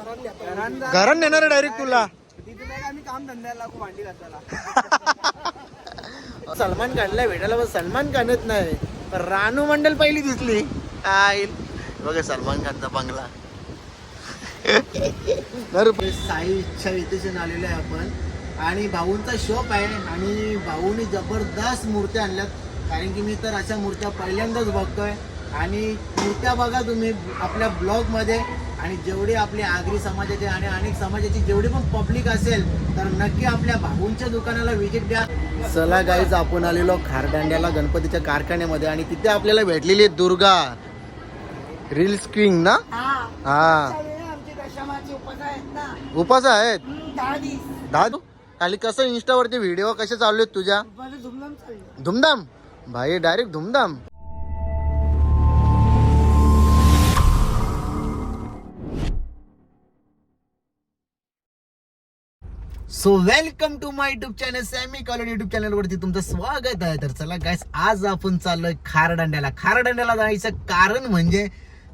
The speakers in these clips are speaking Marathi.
घरात नेणार डायरेक्ट तुला. काम धंद्याला लागू भांडी घासायला. सलमान खानला भेटायला पण सलमान खानच नाही. पण रानू मंडल पहिली दिसली. काय बघा सलमान खानचा बंगला. साई इच्छा इथेशन आलेलो आहे आपण. आणि भाऊंचा शॉप आहे. आणि भाऊनी जबरदस्त मूर्त्या आणल्यात. कारण की मी तर अशा मूर्त्या पहिल्यांदाच बघतोय. आणि मूर्त्या बघा तुम्ही आपल्या ब्लॉगमध्ये आणि जेवढे आपले आगरी समाजाचे आणि अनेक समाजाची जेवढी पण पब्लिक असेल तर नक्की आपल्या भाऊंच्या दुकानाला व्हिजिट द्या. चला गाईज आपण आलेलो खारदांड्याला गणपतीच्या कारखान्यामध्ये आणि तिथे आपल्याला भेटलेली आहे दुर्गा. रील्स किंग ना? हा. आमची दशमाची उपजा आहेत ना. उपास आहेत? दहा खाली कसं इंस्टावरती व्हिडिओ कसे चालू आहेत तुझ्या? धुमधाम भाई डायरेक्ट धुमधाम. So welcome to my YouTube channel Sammy collar YouTube channel वरती तुमचं स्वागत आहे. तर चला गायस आज आपण चाललोय खारदांड्याला खारदांड्याला जायचं कारण म्हणजे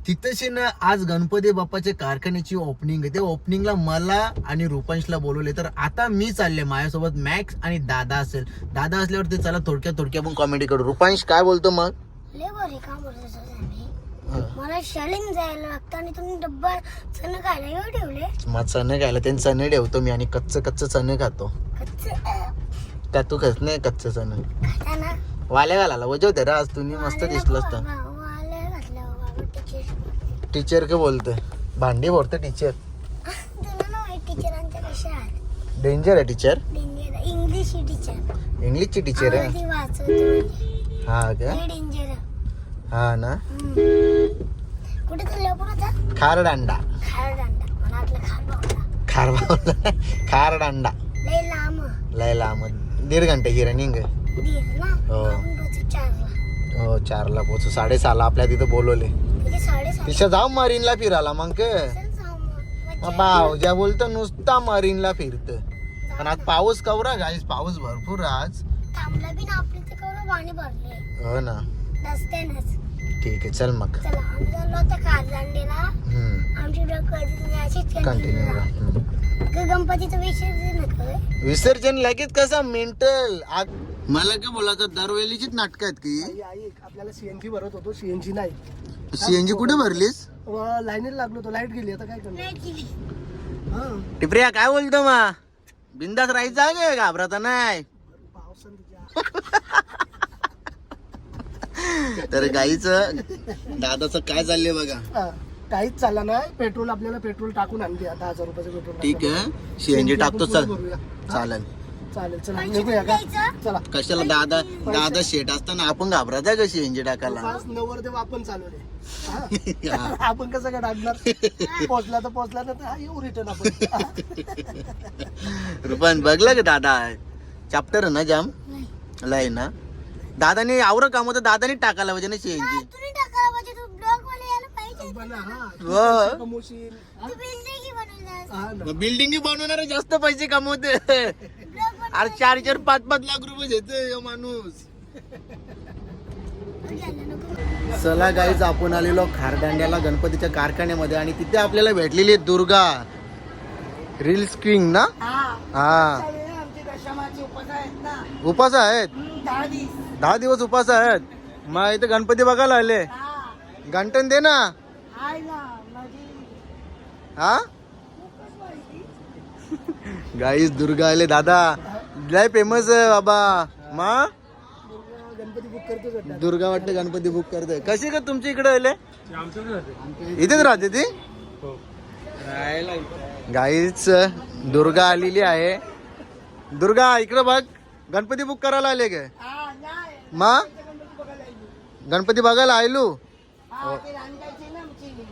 तिथंशी ना आज गणपती बाप्पाच्या कारखान्याची ओपनिंग आहे. त्या ओपनिंगला मला आणि रुपांशला बोलवले तर आता मी चालले माझ्यासोबत मॅक्स आणि दादा असेल. दादा असल्यावरती चला थोडक्या थोडक्या आपण कॉमेडी करू. रुपांश काय बोलतो मग? मला शाळेत जायला लागतं आणि तुम्ही डब्बा चण खायला येऊ ठेवले? मग चणे खायला त्यांनी चणे ठेवतो मी आणि कच्च कच्च चणे खातो. त्या तू खात नाही कच्च चणे? वाल्या घालायला वजवते रे आज तुम्ही मस्त दिसलं असतं टीचर के बोलतोय भांडी फोडतं टीचर डेंजर आहे टीचर इंग्लिश टीचर इंग्लिशची टीचर आहे? ती म्हणजे. हा का? डेंजर हा ना? कुठे चाललं आपण आता खार दांडा खार दांडा मला वाटलं खार बाबा खार बावला खार दांडा लय लांब. लय लांब. दीड ना? हो. आपण पोचू चारला. हो चारला पोचू. साडेसहाला आपल्या तिथं बोलवले. तिथे साडेसात तिच्या जाऊ मरीनला फिरायला मग के? चल जाऊ मग. बोलतो नुसता मरीनला फिरत. पण आज पाऊस कवरा गाईस पाऊस भरपूर आज. थांबला बी ना आपल्या ते केवढं पाणी भरले हो ना. रस्त्यानंच. ठीक आहे चल मग. चला आम्ही चाललो आमची अशीच कंटिन्यू गणपतीचं नका. विसर्जन लगेच कसा? मेंटल मला काय बोलायचं दरवेळीचीच नाटक आहेत की? आई आपल्याला सीएनजी भरत होतो सीएनजी नाही. सीएनजी कुठे भरलीस? लाईनीत लागलो तो लाइट गेली आता काय करणार. हा. टिपऱ्या काय बोलतो मा बिंदास राहायचा गे घाबरता नाही. पावसान तुझ्या तर गाईच दादाचं काय चाललंय बघा? हा, काहीच चालला नाही. पेट्रोल आपल्याला पेट्रोल टाकून आणली दहा हजार रुपयाचं पेट्रोल ठीक आहे. सीएनजी टाकतो चल. चालेल. चालेल चला. निघूया का? चला. कशाला दादा दादा शेट असताना आपण घाबरता का सीएनजी टाकायला? पाच नव्वद आपण चालवले. हा. हा. आपण कसं काय टाकणार? पोचला तर पोचला ना तर हा, येऊ रिटर्न आपण रुपन बघलं का दादा? चॅप्टर ना जाम? नाही. लय ना? दादाने आवर काम होतं दादाने टाकायला पाहिजे ना सीएनजी तुम्ही टाका तू ब्लॉगमध्ये यायला पाहिजे पण हा. तू कमवशील? तू बिल्डिंग बनवलास हा ना. बिल्डिंग बनवणारे जास्त पैसे कमवते. ब्लॉग अरे चार चार पाच पाच लाख रुपये घेते ह्यो माणूस. नको. चला गाईज आपण आलेलो खारदांड्याला गणपतीच्या कारखान्यामध्ये आणि तिथे आपल्याला भेटलेली आहे दुर्गा. रील्स किंग ना? हा. हा. चालेल ना, आमची दशमाची उपजा आहेत ना. उपास आहेत? हम्म, दहा दिवस. दहा दिवस उपास आहेत. मग इथे गणपती बघायला आले. घंटन दे ना. हा? गाईज दुर्गा आले दादा. लय फेमस आहे बाबा. मा. दुर्गा वाटतं गणपती बुक करते. कशी का तुमच्या इकडे आले? इथेच राहते ती? गाईच दुर्गा आलेली आहे. दुर्गा इकडे बघ. गणपती बुक करायला आले काय नाही. मा? गणपती बघायला आयलू? हा.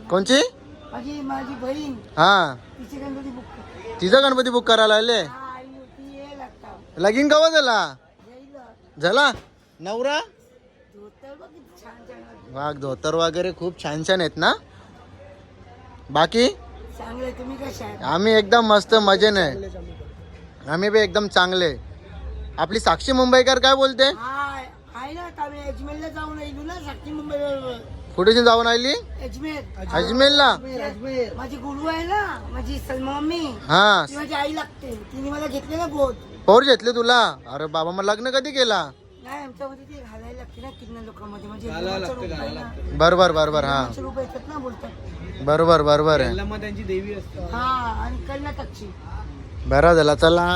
कोणची? माझी माझी बहीण. हा. तिची गणपती बुक. तिचा गणपती बुक करायला आले. लगीन कवा झाला. झाला? नवरा. वाघ धोतर वगैरे खूप छान छान आहेत ना? बाकी? आम्ही एकदम मस्त मजेने. आम्ही बी एकदम चांगले. आपली साक्षी मुंबईकर काय बोलते? आहे ना आता आम्ही अजमेरला जाऊन येईल ना साक्षी मुंबई कुठे जाऊन आली? अजमेर. अजमेरला? अजमेर अजमेर. माझी गुरु आहे ना माझी मम्मी हा. ती माझी आई लागते. तिने मला घेतले ना गोद. पौर घेतले तुला? अरे बाबा मग लग्न कधी केला? नाही आमच्यामध्ये ते घालायला लागते ना कितना लोकांमध्ये. म्हणजे. बरोबर बरोबर हा. देवाचं रूप येतात ना बोलतात. बरोबर बरोबर आहे. मग त्यांची देवी असते. हा आणि कर्नाटकची. बरा झाला चला.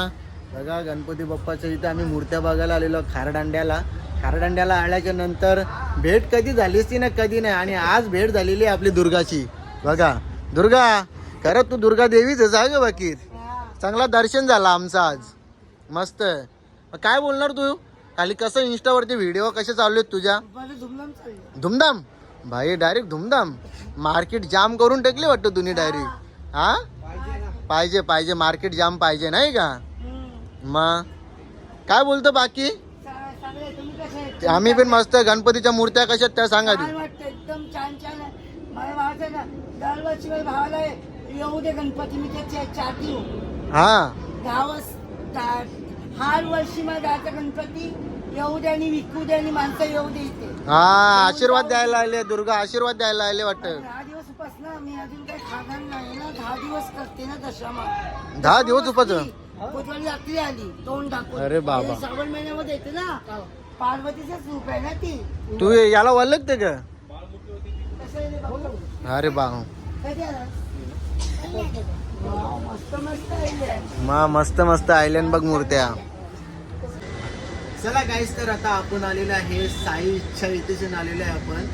बघा गणपती बाप्पाच्या इथे आम्ही मूर्त्या बघायला आलेलो खारदांड्याला. खारदांड्याला आल्याच्यानंतर भेट कधी झालीच ती ना कधी नाही. आणि आज भेट झालेली आहे आपली दुर्गाची. बघा दुर्गा खरं तू दुर्गा देवीच आहे ग बाकी. चांगला दर्शन झाला आमचं आज. मस्त आहे. मग काय बोलणार तू? खाली कसं इंस्टावरती व्हिडिओ कसे चालू आहेत तुझ्या? धुमधाम भाई डायरेक्ट धुमधाम. मार्केट जाम करून टाकले वाटतं तुम्ही डायरेक्ट हा? पाहिजे पाहिजे. मार्केट जाम पाहिजे नाही का. मग? काय बोलतो बाकी? ते आम्ही पण मस्त गणपतीच्या मूर्त्या कशा आहेत त्या सांगा छान ती वाटतं? एकदम छान छान आहे. मला वाटतं ना दरवर्षी माझ्या भावाला येऊ दे गणपती मी चाटी हो हा. वर्ष दहा- हर वर्षी मला जायचं गणपती येऊ दे आणि विकू दे आणि माणसं येऊ दे इथे. हा आशीर्वाद द्यायला आले दुर्गा आशीर्वाद द्यायला आले वाटतं. दहा दिवस उपास ना मी अजून काही खाणार नाही ना. दहा दिवस करते ना दशमा दहा दिवस उपास? बुधवारी रात्री आली तोंड दाखवून. अरे बाबा. हे श्रावण महिन्यामध्ये येते ना? पार्वतीचंच रूप आहे ना ती. तू याला वल्लगते का? अरे बा. मा मस्त मस्त आयलंड बघ मूर्त्या. चला गाईस तर आता आपण आलेलो आहे साई इच्छा इथेशन आलेलो आहे आपण.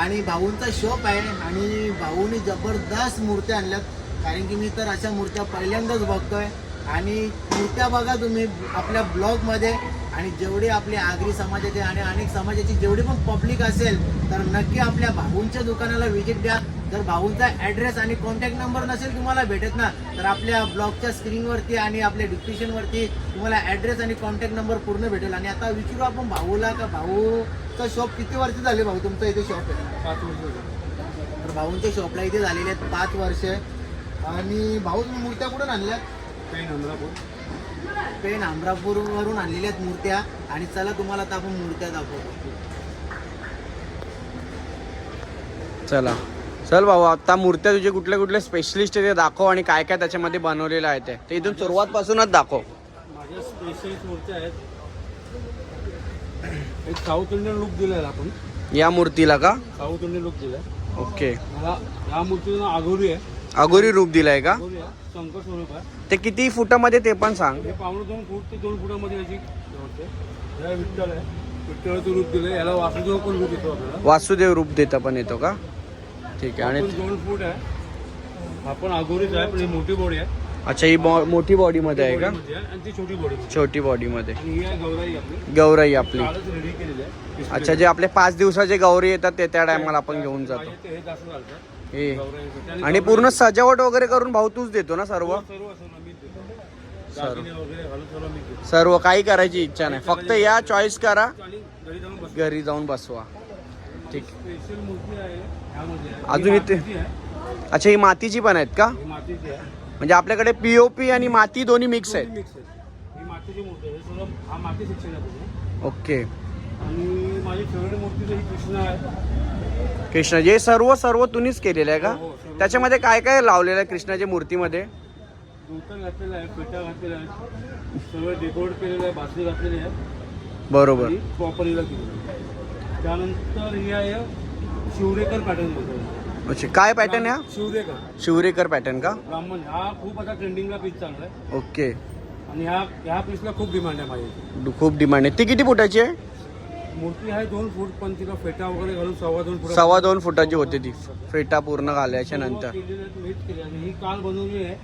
आणि भाऊंचा शॉप आहे आणि भाऊनी जबरदस्त मूर्त्या आणल्यात. कारण की मी तर अशा मूर्त्या पहिल्यांदाच बघतोय. आणि मूर्त्या बघा तुम्ही आपल्या ब्लॉगमध्ये आणि जेवढी आपली आगरी समाजाची आणि अनेक समाजाची जेवढी पण पब्लिक असेल तर नक्की आपल्या भाऊंच्या दुकानाला व्हिजिट द्या. जर भाऊंचा ॲड्रेस आणि कॉन्टॅक्ट नंबर नसेल तुम्हाला भेटत ना तर आपल्या ब्लॉगच्या स्क्रीनवरती आणि आपल्या डिस्क्रिप्शनवरती तुम्हाला ॲड्रेस आणि कॉन्टॅक्ट नंबर पूर्ण भेटेल. आणि आता विचारू आपण भाऊला का भाऊचा शॉप किती वर्ष झाले भाऊ तुमचं इथे शॉप आहे? पाच वर्ष तर भाऊंच्या शॉपला इथे झालेले आहेत पाच वर्ष. आणि भाऊ तुम्ही मूर्त्या कुठून आणल्या काही नंबरापूर पेन अमरापूरवरून आणलेल्या आहेत मूर्त्या आणि चला तुम्हाला आता आपण मूर्त्या दाखवतो. चला. चल भाऊ आता मूर्त्या तुझे कुठले कुठले स्पेशलिस्ट आहे ते दाखव आणि काय काय त्याच्यामध्ये बनवलेलं आहे ते. ते इथून सुरुवात पासूनच दाखव. माझ्या स्पेशलिस्ट मूर्त्या आहेत. एक साऊथ इंडियन लुक दिलाय आपण. या मूर्तीला का? साऊथ इंडियन लुक दिलाय. ओके. मला या मूर्तीचं नाव आगोरी आहे. अगोरी रूप दिलाय का? शंकर स्वरूप आहे. ते किती फुटामध्ये ते पण सांग. हे दोन फूट ते दोन फुटामध्ये याची हे विठ्ठल आहे. विठ्ठलाचं रूप दिलं याला वासुदेव पण रूप येतो आपल्याला. वासुदेव रूप देता पण येतो का? ठीक आहे. आपण आणि दोन फूट आहे. हा पण आगोरीच आहे पण ही मोठी बॉडी आहे. अच्छा ही बॉ- मोठी बॉडी मध्ये आहे का? बॉडीमध्ये आहे आणि ती छोटी बॉडी छोटी मध्ये आणि ही आहे गौराई आपली. गौराई आपली. कालच रेडी केलेली आहे. अच्छा जे आपले पाच दिवसाचे गौरी येतात ते त्या टायमाला आपण घेऊन जातो. पाहिजे ते हे जास्त चालतं हे. आणि पूर्ण सजावट वगैरे करून भाऊ तूच देतो ना सर्व? सर्व सर्व काही करायची इच्छा नाही. फक्त या चॉईस करा. घरी जाऊन बसवा. ठीक. अजून ही इथे-. अच्छा ही मातीची पण आहेत का? ही म्हणजे आपल्याकडे पीओपी आणि माती दोन्ही मिक्स आहेत. ही हे हा. ओके. आणि माझी फेवरेट मूर्ती ही कृष्ण आहे. कृष्ण जे सर्व सर्व तुम्हीच केलेलं आहे का? हो, हो, सर्व. त्याच्यामध्ये काय काय लावलेलं आहे कृष्णाच्या मूर्तीमध्ये? धोतर घातलेला आहे पेटा घातलेला आहे सर्व डेकोरेट केलेलं आहे बासरी घातलेली आहे. बरोबर. आणि प्रॉपरीला केलेली आहे. त्यानंतर ही आहे शिवरेकर पॅटर्न अच्छा काय पॅटर्न आहे शिवरेकर. शिवरेकर पॅटर्न का? ब्राह्मण हा खूप आता ट्रेंडिंगला पीस चांगला आहे ओके. आणि ह्या ह्या पीसला खूप डिमांड आहे माझी खूप डिमांड आहे. ती किती फुटाची आहे? मूर्ती आहे दोन फूट पण तिला फेटा वगैरे घालून सव्वा दोन फूट सव्वा दोन फुटाची होती ती. फेटा पूर्ण घालायच्या नंतर. मीच केली. आणि ही काल बनवली आहे.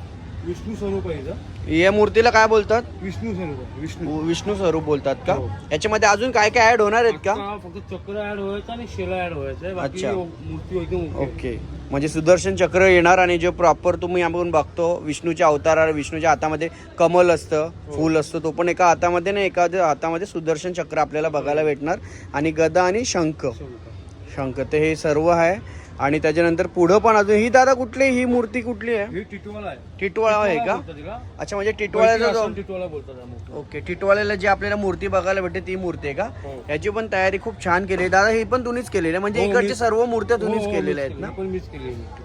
विष्णू स्वरूप आहे. या मूर्तीला काय बोलतात? विष्णू स्वरूप आहे, विष्णू. विष्णू स्वरूप बोलतात का? हो. याच्यामध्ये अजून काय काय ऍड होणार आहेत का? फक्त चक्र ऍड व्हायचं आणि शेला ऍड व्हायचं बाकी अच्छा. मूर्ती एकदम. ओके. म्हणजे सुदर्शन चक्र येणार आणि जे प्रॉपर तुम्ही आपण बघतो विष्णूच्या अवताराला विष्णूच्या हातामध्ये कमल असतं फूल असतं तो पण एका हातामध्ये ना एका हातामध्ये सुदर्शन चक्र आपल्याला बघायला भेटणार. आणि गदा आणि शंख. शंख. ते हे सर्व आहे. आणि त्याच्यानंतर पुढं पण अजून ही दादा कुठली ही मूर्ती कुठली आहे? ही टिटवाळा आहे. का. अच्छा म्हणजे टिटवाळ्याचा जो बोलतात. ओके टिटवाल्याला जी आपल्याला मूर्ती बघायला भेटते ती मूर्ती आहे का? हो. याची पण तयारी खूप छान केली आहे. दादा ही पण तुम्हीच केलेली आहे. म्हणजे हो, इकडच्या सर्व मूर्त्या हो, तुम्हीच केलेल्या आहेत ना.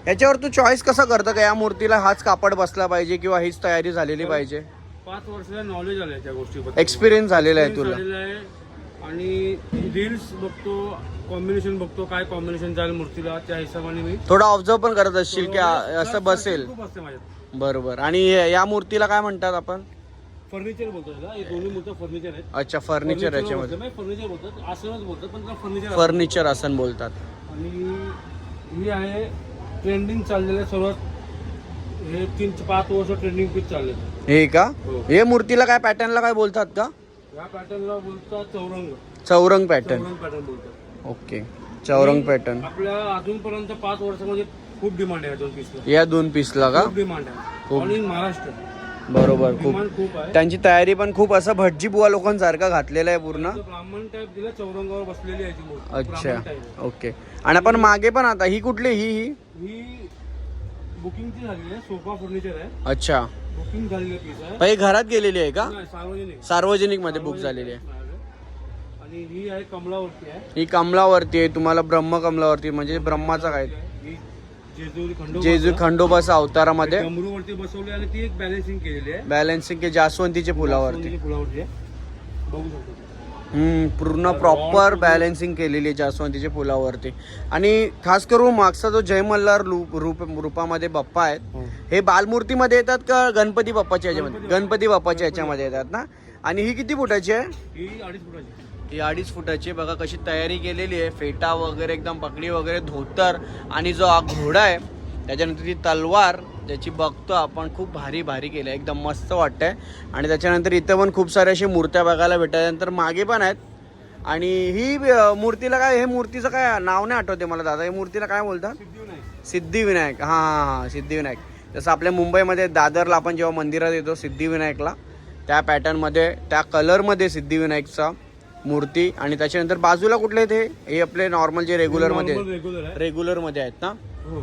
याच्यावर तू चॉईस कसं करतं का? या मूर्तीला हाच कापड बसला पाहिजे किंवा हीच तयारी झालेली पाहिजे? पाच वर्षाचा नॉलेज आलंय त्या गोष्टीबद्दल. एक्सपिरियन्स झालेला आहे तुला. आणि रील्स बघतो कॉम्बिनेशन बघतो काय कॉम्बिनेशन जाईल मूर्तीला त्या हिशोबाने मी थोडं ऑब्झर्व पण करत असशील की आ- असं बसेल. खूप असते माझ्यात. बरोबर. आणि या मूर्तीला काय म्हणतात आपण? फर्निचर बोलतो त्याला. हे दोन्ही मूर्त्या फर्निचर आहेत. अच्छा फर्निचर याच्यामध्ये. फर्निचर बोलतात आसनच बोलतात पण त्याला फर्निचर फर्निचर असं बोलतात. आणि ही आहे ट्रेंडिंग चाललेलं आहे सर्वात. हे तीन पाच वर्ष ट्रेंडिंग पीस चालले हे का? हो. हे मूर्तीला काय पॅटर्नला काय बोलतात का? या पॅटर्नला बोलतात चौरंग. चौरंग पॅटर्न चौरंग पॅटर्न बोलतात. ओके. चौरंग पॅटर्न आपल्या अजूनपर्यंत पाच वर्षामध्ये खूप डिमांड आहे या दोन पीसला या दोन पीसला का? खूप डिमांड आहे. खूप. महाराष्ट्र. बरोबर खूप. डिमांड खूप आहे. त्यांची तयारी पण खूप असं भटजी बुवा लोकांसारखं घातलेलं आहे पूर्ण. तर ब्राह्मण टाईप दिलं चौरंगावर बसलेली आहे ती मूर्ती. अच्छा ब्राह्मण type. ओके. आणि आपण मागे पण आता ही कुठली ही ही? ही बुकिंगची झालेली आहे सोफा फर्निचर आहे. अच्छा. बुकिंग झालेलं पीस आहे. हे घरात गेलेली आहे का? नाही, सार्वजनिक. सार्वजनिकमध्ये बुक झालेली आहे. आणि ही आहे कमलावरती आहे. ही कमलावरती आहे तुम्हाला ब्रह्म कमलावरती म्हणजे ब्रह्माचा काय? ही जेजुरी खंडोबा जेजू खंडोबाचा अवतारामध्ये. डमरूवरती बसवली आणि ती एक बॅलेन्सिंग केलेली आहे. बॅलन्सिंग के जास्वंतीच्या फुलावरती. जास्वंदीच्या फुलावरती आहे. बघू शकतो हम्म, पूर्ण प्रॉपर बॅलन्सिंग केलेली आहे जास्वंतीच्या फुलावरती. आणि खास करून मागचा जो जय मल्हार रूप रूप रूपामध्ये बाप्पा आहेत हो. हे बालमूर्तीमध्ये येतात का गणपती बाप्पाच्या याच्यामध्ये? गणपती बाप्पाच्या याच्यामध्ये येतात ना? आणि ही किती फुटाची आहे? ही अडीच फुटाची. ही अडीच फुटाची बघा कशी तयारी केलेली आहे. फेटा वगैरे एकदम पकडी वगैरे धोतर आणि जो हा घोडा आहे त्याच्यानंतर ती तलवार ज्याची बघतो आपण खूप भारी भारी केलं आहे. एकदम मस्त वाटतंय. आणि त्याच्यानंतर इथं पण खूप साऱ्या अशी मूर्त्या बघायला भेटायच्या त्यानंतर मागे पण आहेत. आणि ही मूर्तीला काय हे मूर्तीचं काय नाव नाही आठवते मला दादा. हे मूर्तीला काय बोलतात? सिद्धिविनायक. सिद्धिविनायक हां हां हां सिद्धिविनायक. जसं आपल्या मुंबईमध्ये दादरला आपण जेव्हा मंदिरात येतो सिद्धिविनायकला त्या पॅटर्नमध्ये त्या कलरमध्ये सिद्धिविनायकचा मूर्ती आणि त्याच्यानंतर बाजूला कुठले ते हे? आपले नॉर्मल जे रेग्युलर आहे रेग्युलरमध्ये आहेत. ना? हो.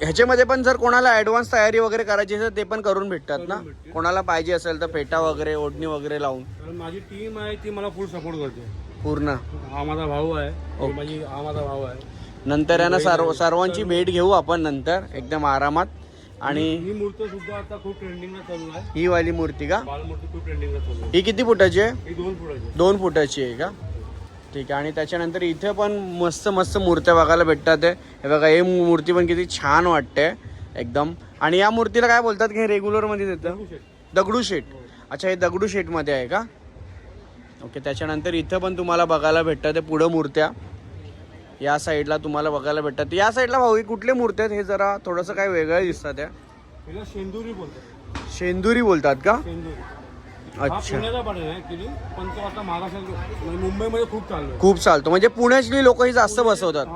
ह्याच्यामध्ये पण जर कोणाला ॲडव्हान्स तयारी वगैरे करायची असेल ते पण करून भेटतात ना. कोणाला पाहिजे असेल तर फेटा वगैरे ओढणी वगैरे लावून. माझी टीम आहे ती मला फुल सपोर्ट करते. पूर्ण? हा माझा भाऊ आहे. ही माझी हा माझा भाऊ आहे. नंतर यांना सर्व सर्वांची भेट घेऊ आपण नंतर एकदम आरामात. आणि ही मूर्ती सुद्धा आता खूप ट्रेंडिंगला चालू आहे. ही वाली मूर्ती का? बालमूर्ती खूप ट्रेंडिंगला चालू आहे. ही किती फुटाची आहे? ही दोन फुटाची दोन फुटाची आहे का? ठीक आहे. आणि त्याच्यानंतर इथे पण मस्त मस्त मूर्त्या बघायला भेटतात. हे. बघा हे मूर्ती पण किती छान वाटते एकदम. आणि या मूर्तीला काय बोलतात की हे रेग्युलरमध्ये येतं. दगडू शेट अच्छा हे दगडू शेटमध्ये आहे का? ओके त्याच्यानंतर इथं पण तुम्हाला बघायला भेटतात पुढं मूर्त्या. या साईडला तुम्हाला बघायला भेटतात. या साईडला भाऊ हे कुठले मूर्त्या आहेत? हे जरा थोडंसं काय वेगळं दिसतात हिला शेंदुरी बोलतात. शेंदुरी बोलतात का? अच्छा. म्हणजे मुंबईमध्ये खूप चालू आहे खूप चालतो. म्हणजे पुण्यातली लोक ही जास्त बसवतात.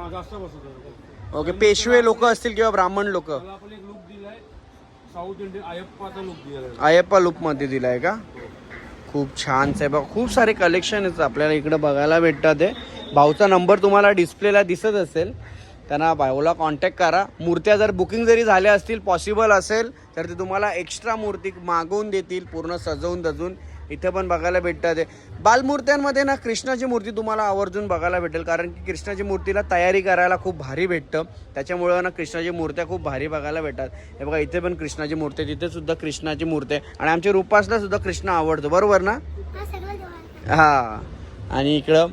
ओके पेशवे लोक असतील किंवा ब्राह्मण लोक? साऊथ इंडियन अयप्पाचा लुक लुकमध्ये दिलाय का? खूप छान आहे बघा खूप सारे कलेक्शन आहेत आपल्याला इकडं बघायला भेटतात आहे भाऊचा नंबर तुम्हाला डिस्प्लेला दिसत असेल त्यांना भाऊला कॉन्टॅक्ट करा. मूर्त्या जर बुकिंग जरी झाल्या असतील पॉसिबल असेल तर ते तुम्हाला एक्स्ट्रा मूर्ती मागवून देतील पूर्ण सजवून दजून इथे पण बघायला भेटतात. बालमूर्त्यांमध्ये ना कृष्णाची मूर्ती तुम्हाला आवर्जून बघायला भेटेल. कारण की कृष्णाची मूर्तीला तयारी करायला खूप भारी भेटतं. त्याच्यामुळं ना कृष्णाची मूर्त्या खूप भारी बघायला भेटतात. हे बघा इथे पण कृष्णाची मूर्ती आहे. तिथे सुद्धा कृष्णाची मूर्ती आहे. आणि आमच्या रुपासला सुद्धा कृष्ण आवडतो. बरोबर ना? हा आणि इकडं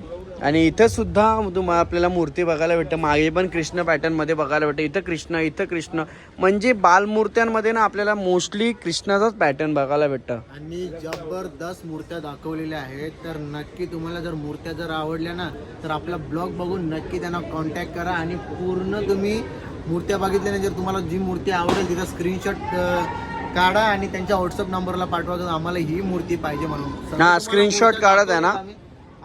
आणि इथं सुद्धा तुम्हाला आपल्याला मूर्ती बघायला भेटतं. मागे पण कृष्ण पॅटर्नमध्ये बघायला भेटतं. इथं कृष्ण इथं कृष्ण. म्हणजे बालमूर्त्यांमध्ये ना आपल्याला मोस्टली कृष्णाचाच पॅटर्न बघायला भेटतं. आणि जबरदस्त मूर्त्या दाखवलेल्या आहेत. तर नक्की तुम्हाला जर मूर्त्या जर आवडल्या ना तर आपला ब्लॉग बघून नक्की त्यांना कॉन्टॅक्ट करा आणि पूर्ण तुम्ही मूर्त्या बघितल्याने जर तुम्हाला जी मूर्ती आवडेल तिचा स्क्रीनशॉट काढा आणि त्यांच्या व्हॉट्सअप नंबरला पाठवा. की आम्हाला ही मूर्ती पाहिजे म्हणून. हा, screenshot काढा त्यांना.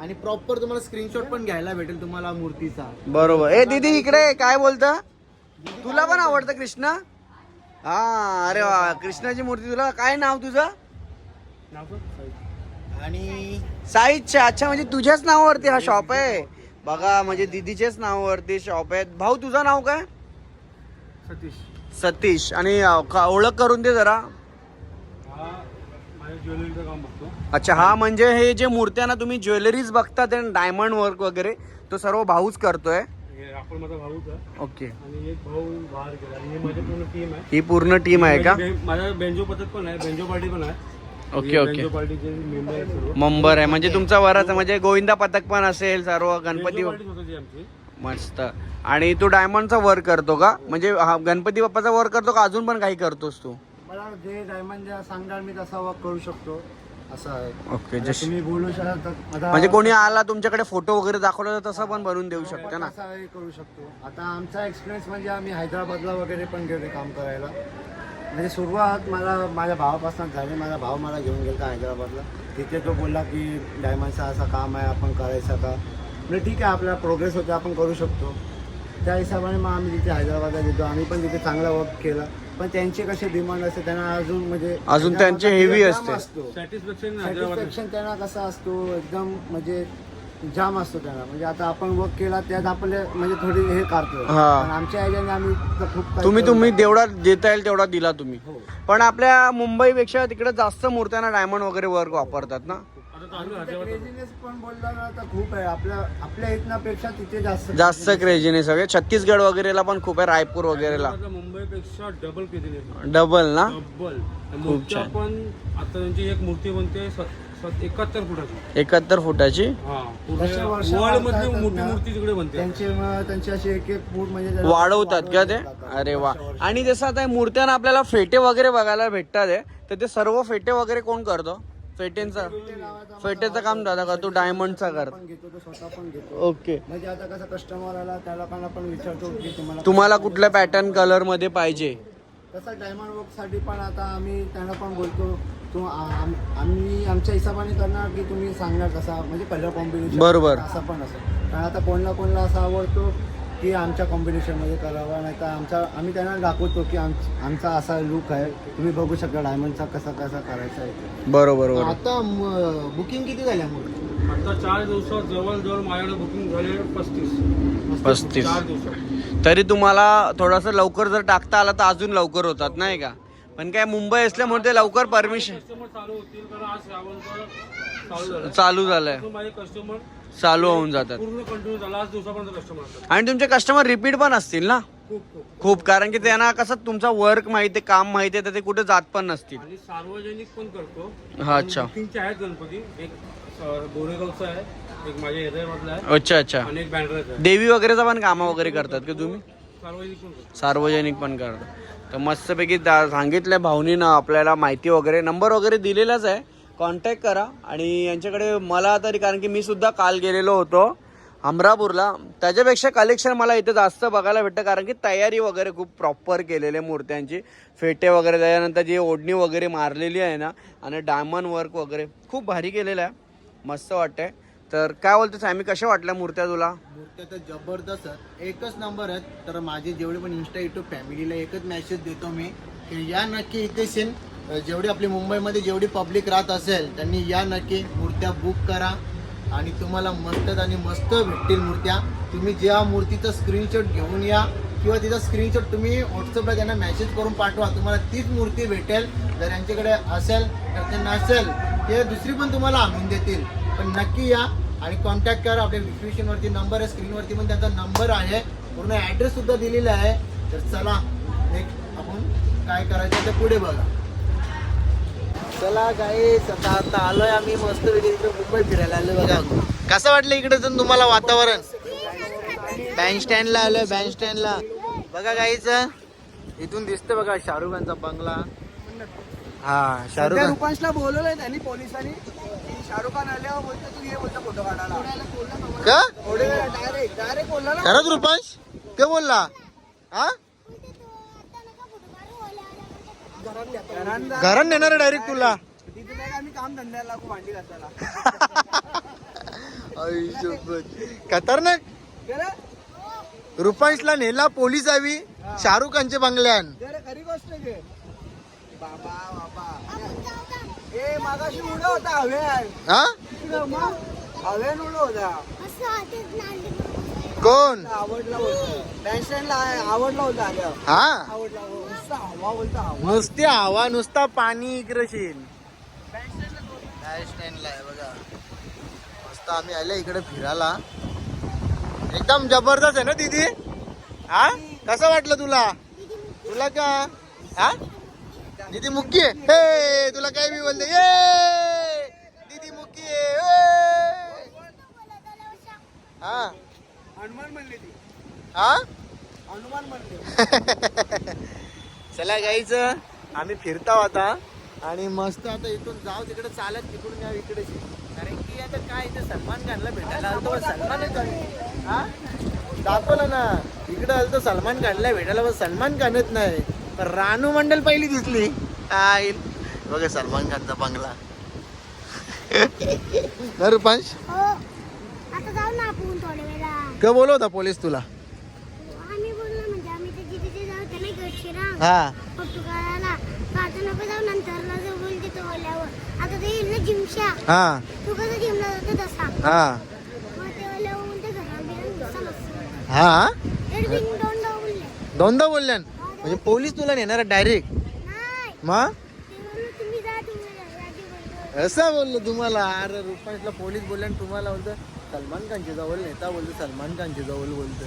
आणि प्रॉपर तुम्हाला स्क्रीनशॉट पण घ्यायला भेटेल तुम्हाला मूर्तीचा. बरोबर. ए दीदी इकडे काय बोलतं? तुला पण आवडतं कृष्ण? हा अरे वा. कृष्णाची मूर्ती तुला. काय नाव तुझं? आणि साईच्या अच्छा म्हणजे तुझ्याच नावावरती हा शॉप आहे. बघा म्हणजे दिदीचेच नावावरती शॉप आहेत भाऊ तुझं नाव काय? सतीश. सतीश. आणि ओळख करून दे जरा. ज्वेलरीचं काम बघतो. अच्छा हा म्हणजे हे जे मूर्त्या ना तुम्ही ज्वेलरीज बघता ते डायमंड वर्क वगैरे तो सर्व भाऊच करतोय? हे आपण माझा भाऊच आहे. ओके. आणि एक भाऊ बाहेर गेला. आणि हे माझी पूर्ण टीम आहे. ही पूर्ण टीम आहे का? माझी बे- माझा बेंजो पद्धत पण आहे. बेंजो पार्टी पण आहे. ओके, हे ओके. बेंजो पार्टीचे मेंबर आहेत सर्व. मंबर आहे. म्हणजे तुमचा वराचा म्हणजे गोविंदा पथक पण असेल सर्व गणपती बेंजो पार्टी स्वतःची आमची. मस्त. आणि तू डायमंडचा वर्क करतो का? म्हणजे हा गणपती बाप्पाचा वर्क करतो का? अजून पण काही करतोस तू? जे डायमंड सांगाल मी तसा वर्क करू शकतो. असं आहे. ओके जस तुम्ही बोलू आता म्हणजे कोणी आला तुमच्याकडे फोटो वगैरे दाखवला तर तसं पण बनवून देऊ शकतो ना? असा हे करू शकतो. आता आमचा एक्सपिरियन्स म्हणजे आम्ही हैदराबादला वगैरे पण गेले काम करायला. म्हणजे सुरुवात मला माझ्या भावापासून झाली. माझा भाव मला घेऊन गेला हैदराबादला. तिथे तो बोलला की डायमंडचा असा काम आहे आपण करायचा का? म्हणजे ठीक आहे आपला प्रोग्रेस होते आपण करू शकतो. त्या हिशोबाने मग आम्ही तिथे हैदराबादला गेलो. आम्ही पण तिथे चांगला वर्क केला. पण त्यांचे कसे डिमांड असते त्यांना अजून म्हणजे अजून त्यांचे heavy जाम असते. असतो. सॅटिस्फॅक्शन त्यांना कसा असतो एकदम म्हणजे जाम असतो त्यांना. म्हणजे आता आपण वर्क केला त्यात आपले म्हणजे थोडी हे काढतो हा. पण आमच्या ह्याच्याने आम्ही तर खूप काही तुम्ही करू तुम्ही. जेवढा देता येईल तेवढा दिला तुम्ही. हो. पण आपल्या मुंबईपेक्षा तिकडे जास्त मूर्त्यांना डायमंड वगैरे वर्क वापरतात ना? क्रेझीनेस पण बोलला ना तर खूप आहे. आपल्या आपल्या इथनापेक्षा तिथे जास्त जास्त क्रेजीने सगळे. छत्तीसगड वगैरेला पण खूप आहे रायपूर वगैरेला. मुंबईपेक्षा डबल आहे. डबल ना? डबल मूर्त्या छान. पण आता त्यांची एक मूर्ती बनते एकाहत्तर फुटाची. एकाहत्तर फुटाची? हा. वर्ल्ड मधली मोठी मूर्ती तिकडे बनते. त्यांचे मग त्यांचे असे एक एक फूट म्हणजे वाढवतात का ते. अरे वा. आणि जसं आता मूर्त्यांना आपल्याला फेटे वगैरे बघायला भेटतात आहे तर ते सर्व फेटे वगैरे कोण करतो? फेटेंचं फेटेचं काम दादा करतो डायमंडचा आपण घेतो तो स्वतः पण घेतो. ओके. म्हणजे आता कसं कस्टमर आला त्याला पण आपण विचारतो की तुम्हाला तुम्हाला कुठल्या पॅटर्न कलरमध्ये पाहिजे? तसं डायमंड वर्कसाठी पण आता आम्ही त्यांना पण बोलतो तू आम- आम्ही आमच्या हिशोबाने करणार की तुम्ही सांगणार कसा म्हणजे कलर कॉम्बिनेशन बरोबर. असं पण असं. कारण आता कोणाला कोणाला असं आवडतो की आमच्या कॉम्बिनेशनमध्ये करावा नाही तर आमचा आम्ही त्यांना दाखवतो की आम आमचा असा लुक आहे. तुम्ही बघू शकता डायमंडचा कसा कसा करायचा आहे बरोबर बरोबर. आता बुकिंग किती झाल्या मग? आता चार दिवसात जवळजवळ माझ्याकडे बुकिंग झाले पस्तीस पस्तीस. चार दिवसात. तरी तुम्हाला थोडंसं लवकर जर टाकता आला तर अजून लवकर होतात नाही का? पण काय मुंबई असल्यामुळे ते लवकर परमिशन चालू झालंय. चालू होऊन जातात. आणि तुमचे कस्टमर रिपीट पण असतील ना? खूप कारण की त्यांना कसं तुमचा वर्क माहिती आहे काम माहिती आहे तर ते कुठे जात पण नसतील. सार्वजनिक पण करतो. हा अच्छा. बुकिंगचे आहेत गणपती. एक अं, बोरेगावचा आहे. एक माझ्या हैदराबादला आहे. अच्छा अच्छा. देवी वगैरेचा पण कामं वगैरे करतात की तुम्ही? सार्वजनिक पण करतो. सार्वजनिक पण करतात. तर मस्तपैकी दा- सांगितलं भाऊनीनं आपल्याला माहिती वगैरे नंबर वगैरे दिलेलाच आहे. कॉन्टॅक्ट करा. आणि यांच्याकडे मला तरी कारण की मी सुद्धा काल गेलेलो होतो अमरापूरला. त्याच्यापेक्षा कलेक्शन मला इथे जास्त बघायला भेटतं कारण की तयारी वगैरे खूप प्रॉपर केलेली आहे मूर्त्यांची. फेटे वगैरे त्याच्यानंतर जी ओढणी वगैरे मारलेली आहे ना आणि डायमंड वर्क वगैरे खूप भारी केलेलं आहे. मस्त वाटतंय. तर काय बोलतोस? आम्ही कशा वाटल्या मूर्त्या तुला? मूर्त्या तर जबरदस्त आहेत. एकच नंबर आहेत. तर माझे जेवढे पण इन्स्टा युट्यूब फॅमिलीला एकच मेसेज देतो मी की या नक्की इथे सीन जेवढी आपली मुंबईमध्ये जेवढी पब्लिक राहत असेल त्यांनी या नक्की मूर्त्या बुक करा. आणि तुम्हाला मस्त आणि मस्त भेटतील मूर्त्या. तुम्ही ज्या मूर्तीचं स्क्रीनशॉट घेऊन या किंवा तिचा स्क्रीनशॉट तुम्ही व्हॉट्सअपला त्यांना मेसेज करून पाठवा. तुम्हाला तीच मूर्ती भेटेल. जर यांच्याकडे असेल तर ते नसेल ते दुसरी पण तुम्हाला आणून देतील. पण नक्की या आणि कॉन्टॅक्ट करा. आपल्या डिस्क्रिप्शनवरती नंबर आहे स्क्रीनवरती पण त्यांचा नंबर आहे. पूर्ण ॲड्रेस सुद्धा दिलेला आहे. तर चला नेक्स्ट आपण काय करायचं ते पुढे बघा. चला काय आता आता आलोय आम्ही मस्त इकडे मुंबई फिरायला आलोय बघा. कसं वाटलं इकडे तुम्हाला वातावरण? बँक स्टँडला आलोय बँक स्टँडला बघा काहीच इथून दिसतं बघा शाहरुख खानचा बंगला. हा शाहरुख खान. रुपांशला बोलवलंय त्यांनी पोलिसांनी. शाहरुख खान आल्यावर बोलतो तू ये बोलतो फोटो काढायला. का? डायरेक्ट डायरेक्ट बोलला ना. खरंच रुपांश? ते बोलला? हा? घरात नेणार डायरेक्ट तुला. तिथे नाही आम्ही काम धंद्याला लागू भांडी घासायला. खतरनाक? रुपांशला नेला पोलीस हवी शाहरुख खानचे बंगल्यान. खरी गोष्ट बाबा बाबा. हा. कोण? हा? आवडला. नुसता हवा नुसती हवा नुसता पाणी इकडे शेन स्टँडला आहे बघा. मस्त आम्ही आले इकडे फिरायला. एकदम जबरदस्त आहे ना दीदी? हा? कसं वाटलं तुला? तुला का? हा? दीदी मुक्की आहे. हे तुला काय मी बोलते ये! दीदी मुक्की आहे! हा! हनुमान म्हणले ती. हा? हनुमान म्हणले. चला गाईच आम्ही फिरता आता. आणि मस्त आता इथून जाऊ तिकडे चालत तिकडून जाऊ इकडे कारण की आता काय इथे सलमान खानला भेटायला आलतो आहे. हा? दाखवलं ना. इकडे आलतो सलमान खानला भेटायला पण सलमान खानच नाही. रानू मंडल पहिली दिसली. काय? बघा सलमान खानचा बंगला. ना रुपांश? हो. आता जाऊ ना आपण थोड्या वेळा. का बोलवता पोलीस तुला? म्हणजे हा. हा. हा. हा? दोनदा बोलल्यान? म्हणजे पोलीस तुला नेणार डायरेक्ट मग? असं बोललो तुम्हाला. अरे रुपांशला पोलीस बोलले आणि तुम्हाला बोलतो सलमान खानच्या जवळ नेता बोलतो सलमान खानच्या जवळ बोलतो